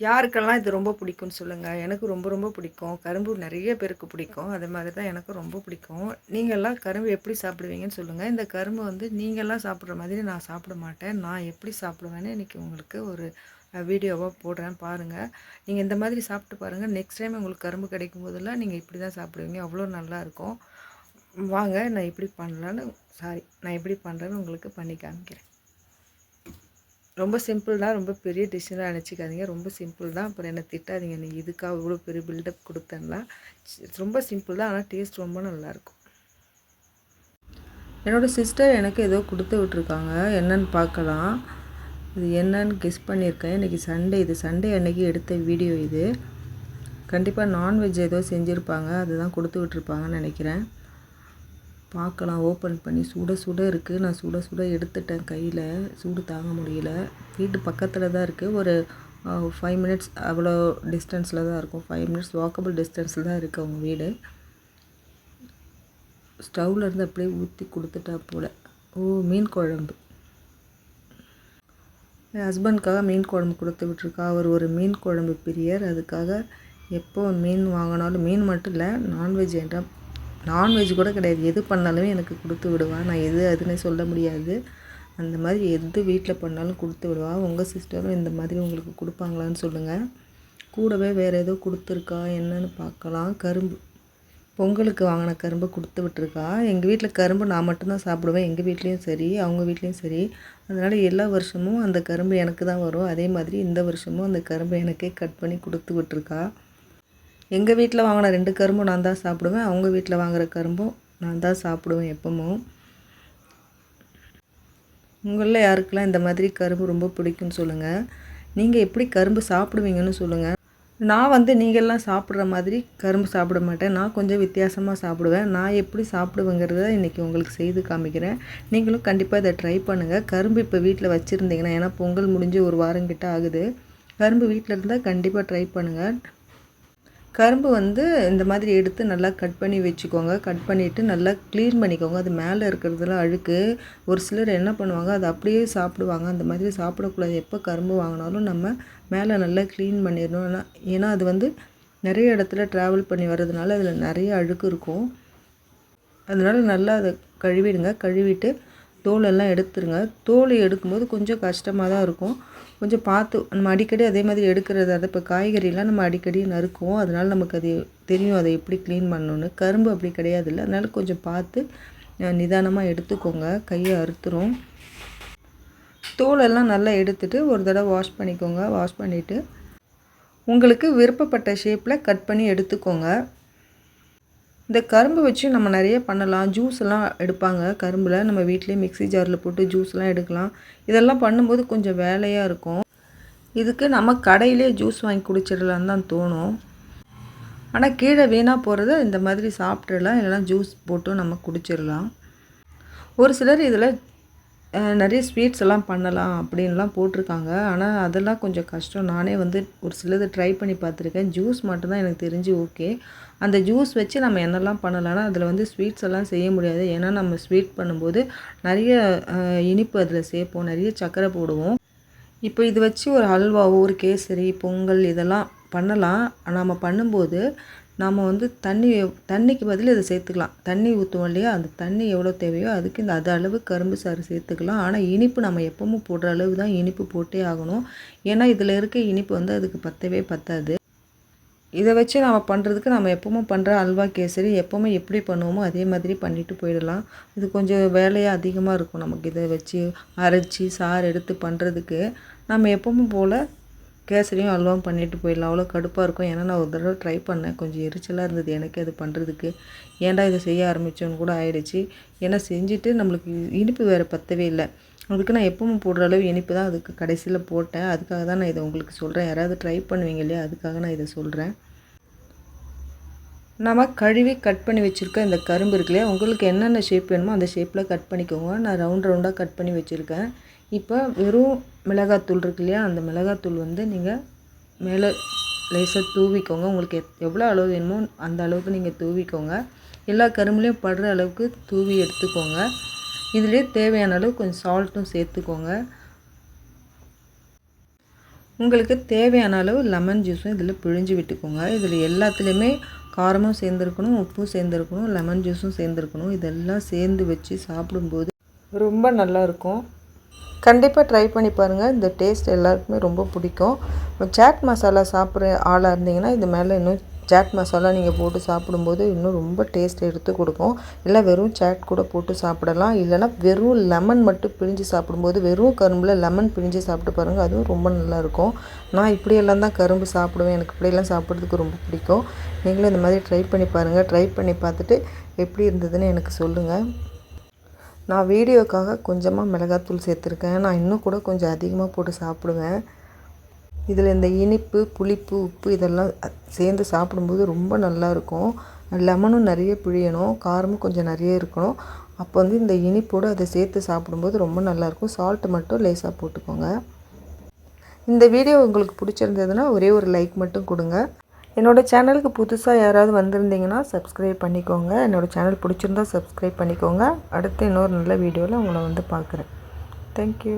யாருக்கெல்லாம் இது ரொம்ப பிடிக்கும்னு சொல்லுங்கள் எனக்கு ரொம்ப ரொம்ப பிடிக்கும். கரும்பு நிறைய பேருக்கு பிடிக்கும். அதே மாதிரி தான் எனக்கு ரொம்ப பிடிக்கும். நீங்கள்லாம் கரும்பு எப்படி சாப்பிடுவீங்கன்னு சொல்லுங்கள் இந்த கரும்பு வந்து நீங்கள்லாம் சாப்பிட்ற மாதிரி நான் சாப்பிட மாட்டேன். நான் எப்படி சாப்பிடுவேன்னு இன்றைக்கி உங்களுக்கு ஒரு வீடியோவாக போடுறேன் பாருங்கள் நீங்கள் இந்த மாதிரி சாப்பிட்டு பாருங்கள் நெக்ஸ்ட் டைம் உங்களுக்கு கரும்பு கிடைக்கும் போதெல்லாம் நீங்கள் இப்படி தான் சாப்பிடுவீங்க. அவ்வளோ நல்லாயிருக்கும் வாங்க நான் எப்படி பண்ணலான்னு சாரி நான் எப்படி பண்ணுறேன்னு உங்களுக்கு பண்ணி காமிக்கிறேன். ரொம்ப சிம்பிள் தான். ரொம்ப பெரிய டிஷ்ஷெலாம் நினச்சிக்காதீங்க. ரொம்ப சிம்பிள் தான். அப்புறம் என்னை திட்டாதீங்க. நீ இதுக்காக இவ்வளோ பெரிய பில்டப் கொடுத்தேன்னா ரொம்ப சிம்பிள் தான். ஆனால் டேஸ்ட் ரொம்ப நல்லாயிருக்கும் என்னோடய சிஸ்டர் எனக்கு ஏதோ கொடுத்து விட்ருக்காங்க என்னன்னு பார்க்கலாம். இது என்னன்னு கெஸ் பண்ணியிருக்கேன். இன்றைக்கி சண்டே. இது சண்டே அன்னைக்கு எடுத்த வீடியோ இது. கண்டிப்பாக நான்வெஜ் ஏதோ செஞ்சுருப்பாங்க. அதுதான் கொடுத்து விட்ருப்பாங்கன்னு நினைக்கிறேன். பார்க்கலாம். ஓப்பன் பண்ணி சுட சுட இருக்குது நான் சுட சுட எடுத்துட்டேன் கையில். சூடு தாங்க முடியல. வீட்டு பக்கத்தில் தான் இருக்குது ஒரு ஃபைவ் மினிட்ஸ் அவ்வளோ டிஸ்டன்ஸில் தான் இருக்கும். ஃபைவ் மினிட்ஸ் வாக்கபிள் டிஸ்டன்ஸில் தான் இருக்குது அவங்க வீடு. ஸ்டவ்வில் இருந்து அப்படியே ஊற்றி கொடுத்துட்டா போல். ஓ மீன் குழம்பு. என் ஹஸ்பண்ட்காக மீன் குழம்பு கொடுத்து விட்ருக்கா அவர் ஒரு மீன் குழம்பு பிரியர். அதுக்காக எப்போ மீன் வாங்கினாலும் மீன் மட்டும் இல்லை நான்வெஜ் என்றால் நான்வெஜ் கூட கிடையாது. எது பண்ணாலுமே எனக்கு கொடுத்து விடுவா. நான் எது அதுன்னு சொல்ல முடியாது. அந்த மாதிரி எது வீட்டில் பண்ணாலும் கொடுத்து விடுவாள் உங்கள் சிஸ்டரும் இந்த மாதிரி உங்களுக்கு கொடுப்பாங்களான்னு சொல்லுங்கள் கூடவே வேறு ஏதோ கொடுத்துருக்கா? என்னன்னு பார்க்கலாம். கரும்பு. பொங்கலுக்கு வாங்கின கரும்பு கொடுத்து விட்டுருக்கா. எங்கள் வீட்டில் கரும்பு நான் மட்டும்தான் சாப்பிடுவேன். எங்கள் வீட்லேயும் சரி அவங்க வீட்லேயும் சரி. அதனால் எல்லா வருஷமும் அந்த கரும்பு எனக்கு தான் வரும். அதே மாதிரி இந்த வருஷமும் அந்த கரும்பு எனக்கே கட் பண்ணி கொடுத்து விட்டுருக்கா. எங்கள் வீட்டில் வாங்கின ரெண்டு கரும்பும் நான் தான் சாப்பிடுவேன். அவங்க வீட்டில் வாங்குகிற கரும்பும் நான் தான் சாப்பிடுவேன் எப்பவும். உங்களில் யாருக்கெல்லாம் இந்த மாதிரி கரும்பு ரொம்ப பிடிக்கும்னு சொல்லுங்கள் நீங்கள் எப்படி கரும்பு சாப்பிடுவீங்கன்னு சொல்லுங்கள் நான் வந்து நீங்கள்லாம் சாப்பிட்ற மாதிரி கரும்பு சாப்பிட மாட்டேன். நான் கொஞ்சம் வித்தியாசமாக சாப்பிடுவேன். நான் எப்படி சாப்பிடுவேங்கிறத இன்றைக்கி உங்களுக்கு செய்து காமிக்கிறேன். நீங்களும் கண்டிப்பாக இதை ட்ரை பண்ணுங்கள் கரும்பு இப்போ வீட்டில் வச்சுருந்தீங்கன்னா ஏன்னா பொங்கல் முடிஞ்சு ஒரு வாரம் கிட்ட ஆகுது. கரும்பு வீட்டில் இருந்தால் கண்டிப்பாக ட்ரை பண்ணுங்கள் கரும்பு வந்து இந்த மாதிரி எடுத்து நல்லா கட் பண்ணி வச்சுக்கோங்க. கட் பண்ணிவிட்டு நல்லா க்ளீன் பண்ணிக்கோங்க. அது மேலே இருக்கிறதுலாம் அழுக்கு. ஒரு சிலர் என்ன பண்ணுவாங்க அதை அப்படியே சாப்பிடுவாங்க. அந்த மாதிரி சாப்பிடக்கூடாது. எப்போ கரும்பு வாங்கினாலும் நம்ம மேலே நல்லா க்ளீன் பண்ணிடணும். ஏன்னா அது வந்து நிறைய இடத்துல ட்ராவல் பண்ணி வர்றதுனால அதில் நிறைய அழுக்கு இருக்கும். அதனால் நல்லா அதை கழுவிடுங்க. கழுவிட்டு தோலெல்லாம் எடுத்துருங்க. தோல் எடுக்கும்போது கொஞ்சம் கஷ்டமாக தான் இருக்கும். கொஞ்சம் பார்த்து நம்ம அடிக்கடி அதே மாதிரி எடுக்கிறதா இப்போ காய்கறிலாம் நம்ம அடிக்கடி நறுக்குவோம். அதனால் நமக்கு அது தெரியும் அதை எப்படி க்ளீன் பண்ணணுன்னு கரும்பு அப்படி கிடையாது இல்லை அதனால் கொஞ்சம் பார்த்து நிதானமாக எடுத்துக்கோங்க. கையை அறுத்துரும். தோலெல்லாம் நல்லா எடுத்துட்டு ஒரு தடவை வாஷ் பண்ணிக்கோங்க. வாஷ் பண்ணிவிட்டு உங்களுக்கு விருப்பப்பட்ட ஷேப்பில் கட் பண்ணி எடுத்துக்கோங்க. இந்த கரும்பு வச்சு நம்ம நிறைய பண்ணலாம். ஜூஸ் எல்லாம் எடுப்பாங்க. கரும்பில் நம்ம வீட்டிலே மிக்ஸி ஜாரில் போட்டு ஜூஸ்லாம் எடுக்கலாம். இதெல்லாம் பண்ணும்போது கொஞ்சம் வேலையாக இருக்கும். இதுக்கு நம்ம கடையிலே ஜூஸ் வாங்கி குடிச்சிடலான்னு தான் தோணும். ஆனால் கீழே வீணாக போகிறத இந்த மாதிரி சாப்பிட்றலாம் இல்லைனா ஜூஸ் போட்டு நம்ம குடிச்சிடலாம். ஒரு சிலர் இதில் நிறைய ஸ்வீட்ஸ் எல்லாம் பண்ணலாம் அப்படின்லாம் போட்டிருக்காங்க. ஆனால் அதெல்லாம் கொஞ்சம் கஷ்டம். நானே வந்து ஒரு சிலது ட்ரை பண்ணி பார்த்துருக்கேன். ஜூஸ் மட்டும்தான் எனக்கு தெரிஞ்சு ஓகே அந்த ஜூஸ் வச்சு நம்ம என்னெல்லாம் பண்ணலாம்னா அதில் வந்து ஸ்வீட்ஸ் எல்லாம் செய்ய முடியாது. ஏன்னா நம்ம ஸ்வீட் பண்ணும்போது நிறைய இனிப்பு அதில் சேர்ப்போம். நிறைய சர்க்கரை போடுவோம். இப்போ இது வச்சு ஒரு ஹல்வாவோ ஒரு கேசரி பொங்கல் இதெல்லாம் பண்ணலாம். நம்ம பண்ணும்போது நாம் வந்து தண்ணி தண்ணிக்கு பதில் இதை சேர்த்துக்கலாம். தண்ணி ஊற்றுவோம் இல்லையா? அந்த தண்ணி எவ்வளோ தேவையோ அதுக்கு இந்த அது அளவு கரும்பு சாறு சேர்த்துக்கலாம். ஆனால் இனிப்பு நம்ம எப்பவும் போடுற அளவு தான் இனிப்பு போட்டே ஆகணும். ஏன்னா இதில் இருக்க இனிப்பு வந்து அதுக்கு பத்தவே பத்தாது. இதை வச்சு நம்ம பண்ணுறதுக்கு நம்ம எப்பவும் பண்ணுற அல்வா கேசரி எப்போவுமே எப்படி பண்ணுவோமோ அதே மாதிரி பண்ணிட்டு போயிடலாம். இது கொஞ்சம் வேலையாக அதிகமாக இருக்கும் நமக்கு இதை வச்சு அரைச்சி சாறு எடுத்து பண்ணுறதுக்கு நம்ம எப்பவும் போல் கேசரியும் அல்வாவும் பண்ணிட்டு போயிடலாம். அவ்வளோ கடுப்பாக இருக்கும். ஏன்னா நான் ஒரு தடவை ட்ரை பண்ணேன். கொஞ்சம் எரிச்சலாக இருந்தது எனக்கு அது பண்ணுறதுக்கு ஏன்டா இதை செய்ய ஆரம்பித்தோன்னு கூட ஆயிடுச்சு. ஏன்னா செஞ்சுட்டு நம்மளுக்கு இனிப்பு வேறு பத்தவே இல்லை. அதுக்கு நான் எப்பவும் போடுற அளவு இனிப்பு தான் அதுக்கு கடைசியில் போட்டேன். அதுக்காக தான் நான் இதை உங்களுக்கு சொல்கிறேன் யாராவது ட்ரை பண்ணுவீங்க இல்லையா? அதுக்காக நான் இதை சொல்கிறேன் நம்ம கழுவி கட் பண்ணி வச்சுருக்க இந்த கரும்பு இருக்கு இல்லையா? உங்களுக்கு என்னென்ன ஷேப் வேணுமோ அந்த ஷேப்பில் கட் பண்ணிக்கோங்க. நான் ரவுண்ட் ரவுண்டாக கட் பண்ணி வச்சுருக்கேன். இப்போ வெறும் மிளகாத்தூள் இருக்கு இல்லையா? அந்த மிளகாத்தூள் வந்து நீங்கள் மேலே லேசாக தூவிக்கோங்க. உங்களுக்கு எவ்வளோ அளவு வேணுமோ அந்த அளவுக்கு நீங்கள் தூவிக்கோங்க. எல்லா கரும்புலேயும் படுற அளவுக்கு தூவி எடுத்துக்கோங்க. இதுலேயே தேவையான அளவு கொஞ்சம் சால்ட்டும் சேர்த்துக்கோங்க. உங்களுக்கு தேவையான அளவு லெமன் ஜூஸும் இதில் பிழிஞ்சு விட்டுக்கோங்க. இதில் எல்லாத்துலேயுமே காரமும் சேர்ந்துருக்கணும் உப்பும் சேர்ந்துருக்கணும் லெமன் ஜூஸும் சேர்ந்துருக்கணும். இதெல்லாம் சேர்ந்து வச்சு சாப்பிடும்போது ரொம்ப நல்லாயிருக்கும் கண்டிப்பாக ட்ரை பண்ணி பாருங்கள் இந்த டேஸ்ட் எல்லாருக்குமே ரொம்ப பிடிக்கும். சாட் மசாலா சாப்பிட்ற ஆளாக இருந்தீங்கன்னா இது மேலே இன்னும் சாட் மசாலா நீங்கள் போட்டு சாப்பிடும்போது இன்னும் ரொம்ப டேஸ்ட் எடுத்து கொடுக்கும். இல்லை வெறும் சாட் கூட போட்டு சாப்பிடலாம். இல்லைனா வெறும் லெமன் மட்டும் பிழிஞ்சு சாப்பிடும்போது வெறும் கரும்பில் லெமன் பிழிஞ்சு சாப்பிட்டு பாருங்கள் அதுவும் ரொம்ப நல்லாயிருக்கும் நான் இப்படியெல்லாம் தான் கரும்பு சாப்பிடுவேன். எனக்கு இப்படியெல்லாம் சாப்பிட்றதுக்கு ரொம்ப பிடிக்கும். நீங்களும் இந்த மாதிரி ட்ரை பண்ணி பாருங்கள் ட்ரை பண்ணி பார்த்துட்டு எப்படி இருந்ததுன்னு எனக்கு சொல்லுங்கள் நான் வீடியோக்காக கொஞ்சமாக மிளகாத்தூள் சேர்த்துருக்கேன். நான் இன்னும் கூட கொஞ்சம் அதிகமாக போட்டு சாப்பிடுவேன். இதில் இந்த இனிப்பு புளிப்பு உப்பு இதெல்லாம் சேர்ந்து சாப்பிடும்போது ரொம்ப நல்லாயிருக்கும் லெமனும் நிறைய பிழியணும். காரமும் கொஞ்சம் நிறைய இருக்கணும். அப்போ வந்து இந்த இனிப்போடு அதை சேர்த்து சாப்பிடும்போது ரொம்ப நல்லாயிருக்கும் சால்ட்டு மட்டும் லேசாக போட்டுக்கோங்க. இந்த வீடியோ உங்களுக்கு பிடிச்சிருந்ததுன்னா ஒரே ஒரு லைக் மட்டும் கொடுங்க. என்னோடய சேனலுக்கு புதுசாக யாராவது வந்திருந்தீங்கன்னா சப்ஸ்கிரைப் பண்ணிக்கோங்க. என்னோடய சேனல் பிடிச்சிருந்தா சப்ஸ்கிரைப் பண்ணிக்கோங்க. அடுத்து இன்னொரு நல்ல வீடியோவில் உங்களை வந்து பார்க்குறேன். தேங்க்யூ